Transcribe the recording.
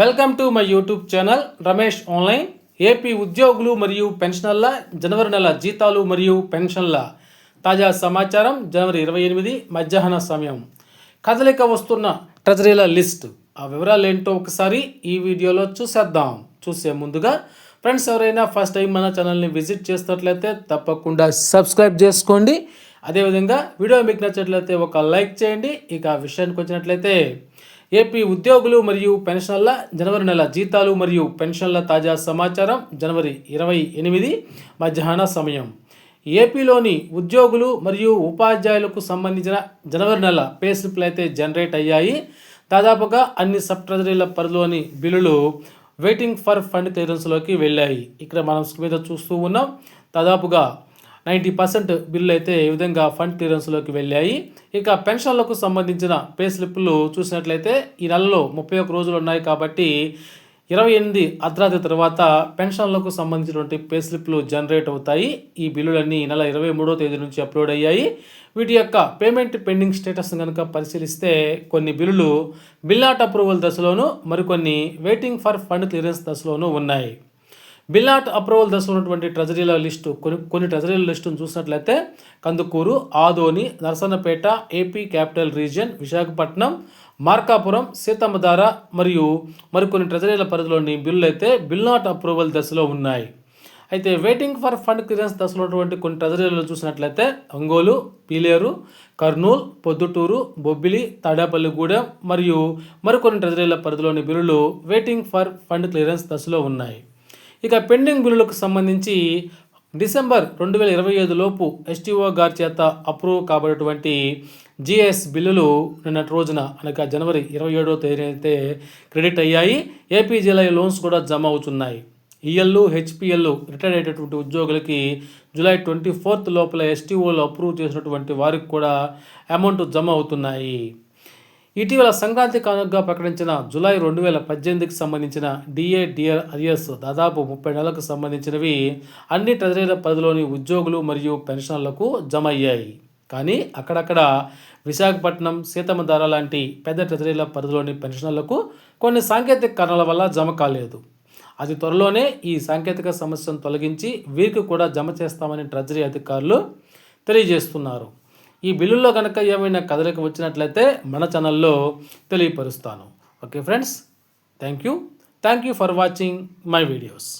Welcome to my YouTube channel Ramesh online. AP ఉద్యోగులు మరియు పెన్షనర్ల జనవరి నెల జీతాలు మరియు పెన్షన్ల. తాజా సమాచారం జనవరి ఇరవై ఎనిమిది మధ్యాహ్న సమయం. కదలిక వస్తున్న ట్రెజరీల లిస్ట్. ఆ వివరాలు ఏంటో ఒకసారి ఈ వీడియోలో చూసేద్దాం. చూసే ముందుగా ఫ్రెండ్స్ ఎవరైనా ఫస్ట్ టైం మన ఛానల్ని విజిట్ చేసినట్లయితే తప్పకుండా సబ్స్క్రైబ్ చేసుకోండి. అదేవిధంగా వీడియో మీకు నచ్చినట్లయితే ఒక లైక్ చేయండి. ఇక విషయానికి వచ్చినట్లయితే ఏపీ ఉద్యోగులు మరియు పెన్షన్ల జనవరి నెల జీతాలు మరియు పెన్షన్ల తాజా సమాచారం జనవరి ఇరవై ఎనిమిది మధ్యాహ్న సమయం. ఏపీలోని ఉద్యోగులు మరియు ఉపాధ్యాయులకు సంబంధించిన జనవరి నెల పే స్లిప్లు అయితే జనరేట్ అయ్యాయి. దాదాపుగా అన్ని సబ్ ట్రెజరీల పరిధిలోని బిల్లులు వెయిటింగ్ ఫర్ ఫండ్ క్లియరెన్స్లోకి వెళ్ళాయి. ఇక్కడ మనం మీద చూస్తూ ఉన్నాం. దాదాపుగా నైంటీ పర్సెంట్ బిల్లు అయితే ఈ విధంగా ఫండ్ క్లియరెన్స్లోకి వెళ్ళాయి. ఇక పెన్షన్లకు సంబంధించిన పే స్లిప్లు చూసినట్లయితే ఈ నెలలో ముప్పై ఒక్క రోజులు ఉన్నాయి కాబట్టి ఇరవై ఎనిమిది అర్ధరాత్రి తర్వాత పెన్షన్లకు సంబంధించినటువంటి పే స్లిప్లు జనరేట్ అవుతాయి. ఈ బిల్లులన్నీ ఈ నెల ఇరవై మూడో తేదీ నుంచి అప్లోడ్ అయ్యాయి. వీటి యొక్క పేమెంట్ పెండింగ్ స్టేటస్ కనుక పరిశీలిస్తే కొన్ని బిల్లులు బిల్ నాట్ అప్రూవల్ దశలోను మరికొన్ని వెయిటింగ్ ఫర్ ఫండ్ క్లియరెన్స్ దశలోనూ ఉన్నాయి. బిల్నాట్ అప్రూవల్ దశలో ఉన్నటువంటి ట్రెజరీల లిస్టు కొన్ని కొన్ని ట్రెజరీల లిస్టును చూసినట్లయితే Kandukur Adoni Narasannapeta AP capital region Visakhapatnam Markapuram Seethammadhara మరియు మరికొన్ని ట్రెజరీల పరిధిలోని బిల్లులు అయితే బిల్ నాట్ అప్రూవల్ దశలో ఉన్నాయి. అయితే వెయిటింగ్ ఫర్ ఫండ్ క్లియరెన్స్ దశలో ఉన్నటువంటి కొన్ని ట్రెజరీలు చూసినట్లయితే ఒంగోలు పీలేరు కర్నూలు పొద్దుటూరు బొబ్బిలి తాడేపల్లిగూడెం మరియు మరికొన్ని ట్రెజరీల పరిధిలోని బిల్లులు వెయిటింగ్ ఫర్ ఫండ్ క్లియరెన్స్ దశలో ఉన్నాయి. ఇక పెండింగ్ బిల్లులకు సంబంధించి డిసెంబర్ రెండు వేల ఇరవై ఐదు లోపు ఎస్టీఓ గారి చేత అప్రూవ్ కాబడినటువంటి జిఎస్ బిల్లులు నిన్నటి రోజున అనగా జనవరి ఇరవై ఏడవ తేదీ అయితే క్రెడిట్ అయ్యాయి. ఏపీజీలై లోన్స్ కూడా జమ అవుతున్నాయి. ఈఎల్లు హెచ్పిఎల్ రిటైర్ అయ్యేటటువంటి ఉద్యోగులకి జూలై ట్వంటీ ఫోర్త్ లోపల ఎస్టీఓలు అప్రూవ్ చేసినటువంటి వారికి కూడా అమౌంట్ జమ అవుతున్నాయి. ఇటీవల సంక్రాంతి కానుకగా ప్రకటించిన జూలై రెండు వేల పద్దెనిమిదికి సంబంధించిన డిఏ డిఆర్ అరియర్స్ దాదాపు ముప్పై నెలలకు సంబంధించినవి. అన్ని ట్రెజరీల పరిధిలోని ఉద్యోగులు మరియు పెన్షన్లకు జమ అయ్యాయి. కానీ అక్కడక్కడ విశాఖపట్నం సీతమ్మధార లాంటి పెద్ద ట్రెజరీల పరిధిలోని పెన్షన్లకు కొన్ని సాంకేతిక కారణాల వల్ల జమ కాలేదు. అది త్వరలోనే ఈ సాంకేతిక సమస్యను తొలగించి వీరికి కూడా జమ చేస్తామని ట్రెజరీ అధికారులు తెలియజేస్తున్నారు. ఈ బిల్లుల్లో కనుక ఏమైనా కదలిక వచ్చినట్లయితే మన ఛానల్లో తెలియపరుస్తాను. Okay friends thank you. Thank you for watching my videos.